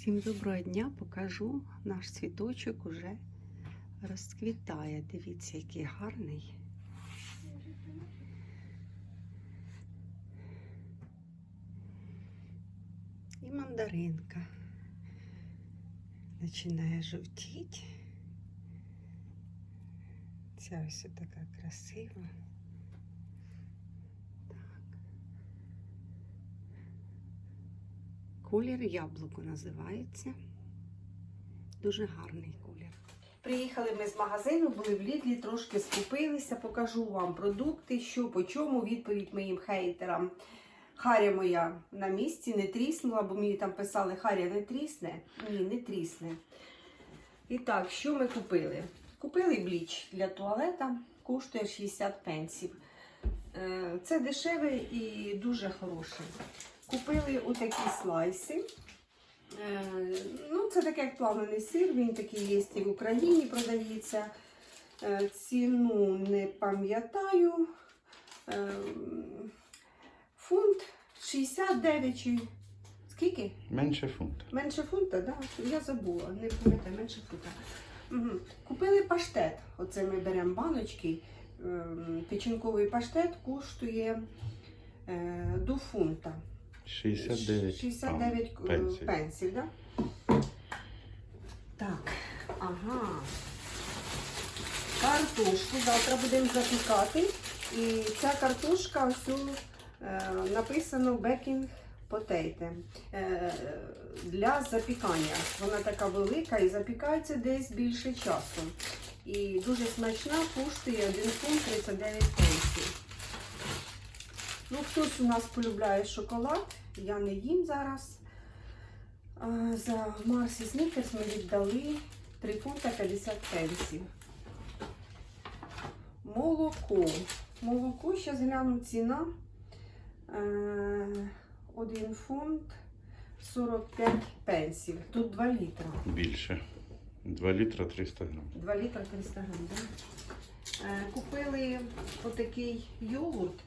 Всім доброго дня, покажу. Наш цвіточок уже розквітає. Дивіться, який гарний. І мандаринка починає жовтіти. Ця ось така красива. Колір яблуко називається. Дуже гарний колір. Приїхали ми з магазину, були в Лідлі, трошки скупилися, покажу вам продукти, що по чому, відповідь моїм хейтерам. Харя моя на місці не тріснула, бо мені там писали, Харя не трісне. Ні, не трісне. І так, що ми купили? Купили бліч для туалета, коштує 60 пенсів. Е, Це дешеве і дуже хороше. Купили отакі слайси. Е, Ну, це таке як плавлений сир, він такий є і в Україні продається. Е, Ціну не пам'ятаю. Фунт 69 чи скільки? Менше фунта. Менше фунта, да? Я забула, не пам'ятаю, менше фунта. Угу. Купили паштет. Оце ми беремо баночки. Печінковий паштет коштує е, до фунта. 69, 69 а, пенсій. пенсій, да? Так, ага. Картошку завтра будемо запікати. І ця картошка ось е, написано бекінг потейте е, для запікання. Вона така велика і запікається десь більше часу. І дуже смачна, коштує 1 фунт 39 пенсій. Ну, хтось у нас полюбляє шоколад, я не їм зараз. За Марсі Сникерс ми віддали 3 фунта 50 пенсів. Молоко. Молоко, зараз гляну ціна. 1 фунт 45 пенсів. Тут 2 літра. Більше. 2 літра 300 грам. 2 літра 300 грам. Да? Е, Купили отакий йогурт.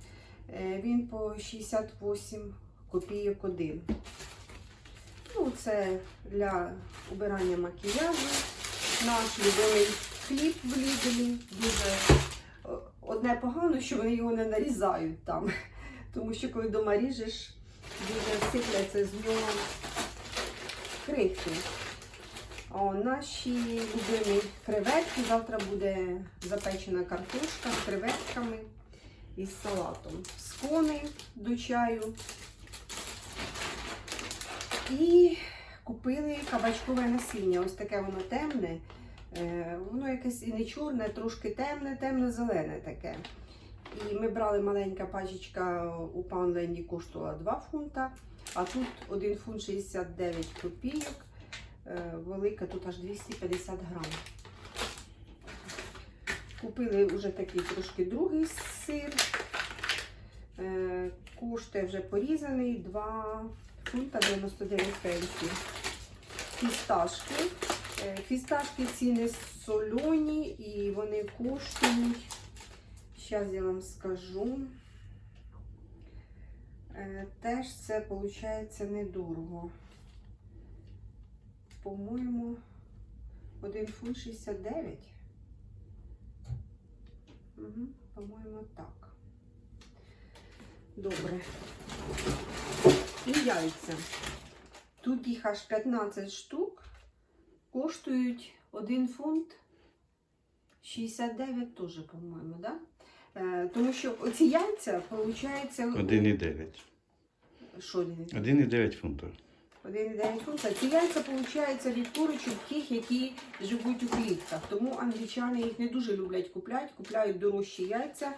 Е, Він по 68 копійок один. Ну, це для убирання макіяжу. Наш любимий хліб в Ліделі. Дуже одне погано, що вони його не нарізають там. Тому що коли вдома ріжеш, дуже сипляться з нього крихти. О, наші любимі креветки. Завтра буде запечена картошка з креветками і з салатом. Скони до чаю. І купили кабачкове насіння. Ось таке воно темне. Е, Воно якесь і не чорне, трошки темне, темно-зелене таке. І ми брали маленька пачечка у Паунленді коштувала 2 фунта, а тут 1 фунт 69 копійок. Велика, тут аж 250 грам. Купили вже такий трошки другий сир. Е, Коштує вже порізаний 2 фунта 99 пенсій. Фісташки. Е, Фісташки ціни солоні і вони коштують. Зараз я вам скажу. Е, Теж це виходить недорого. По-моєму, 1 фунт 69. Угу, по-моєму, так. Добре. І яйця. Тут їх аж 15 штук. Коштують 1 фунт 69 теж, по-моєму, да? Е, тому що оці яйця, виходить, 1,9. що 1,9? 1,9 фунта. 1,9 фунта. Ці яйця, виходить, від курочок тих, які живуть у клітках. Тому англічани їх не дуже люблять купляти. Купляють дорожчі яйця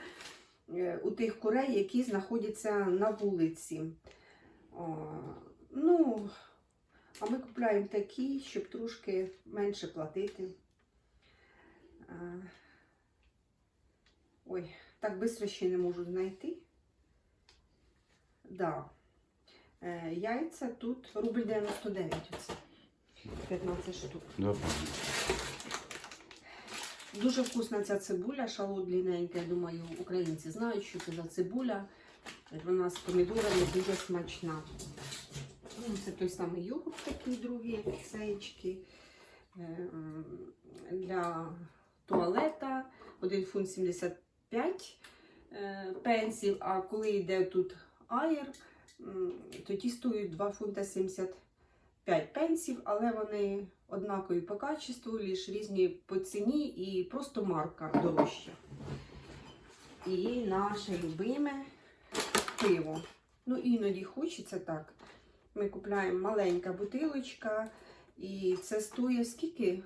е, у тих курей, які знаходяться на вулиці. Ну, а ми купляємо такі, щоб трошки менше платити. Е, Ой, так швидко ще не можу знайти. Да. Е, Яйця тут рубль 99 оце. 15 штук. Фунта. Дуже вкусна ця цибуля, шалот длинненька. Я думаю, українці знають, що це за цибуля. Вона з помідорами дуже смачна. Ну, Це той самий йогурт, такий другий, сеєчки. Е, Для туалета 1 фунт 75 е, пенсів, а коли йде тут аєр, м, то ті стоять 2 фунта 75 пенсів, але вони однакові по качеству, лише різні по ціні і просто марка дорожча. І наше любиме пиво. Ну, іноді хочеться так. Ми купляємо маленька бутилочка, і це стоїть скільки?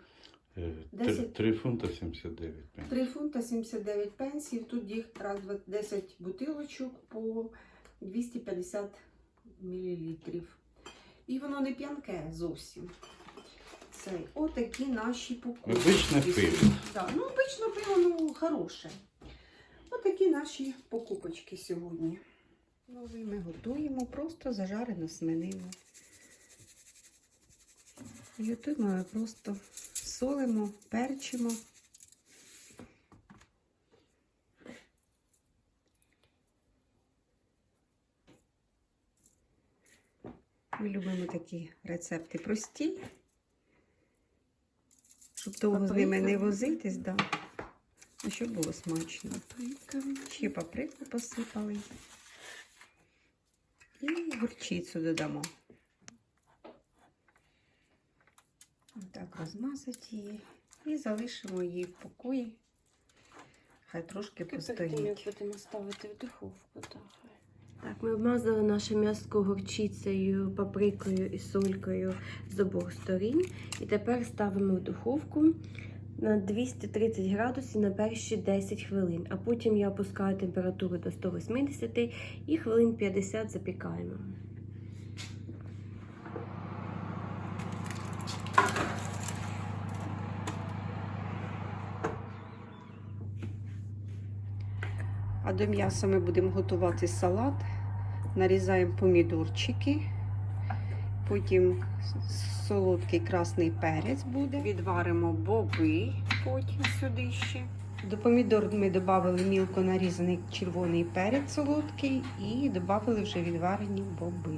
Е, Десять. 3 фунта 79 пенсів. 3 фунта 79 пенсів. Тут їх раз, 10 бутилочок по 250 мл. І воно не п'янке зовсім. Це отакі наші покупки. Обичне пиво. Да, ну, обично пиво ну, хороше. Отакі наші покупочки сьогодні. Ну, і ми готуємо просто зажарену свинину. І готуємо ми просто солимо, перчимо. Ми любимо такі рецепти прості, щоб довго з ними не возитись, да. а щоб було смачно. Ще паприку посипали. І горчицю додамо. Так, розмазати її. І залишимо її в покої. Хай трошки тим, як будемо ставити в духовку. Так, так ми обмазали наше м'яско горчицею, паприкою і солькою з обох сторін. І тепер ставимо в духовку на 230 градусів на перші 10 хвилин. А потім я опускаю температуру до 180 і хвилин 50 запікаємо. А до м'яса ми будемо готувати салат. Нарізаємо помідорчики. Потім солодкий красний перець буде. Відваримо боби потім сюди ще. До помідор ми додали мілко нарізаний червоний перець солодкий і додали вже відварені боби.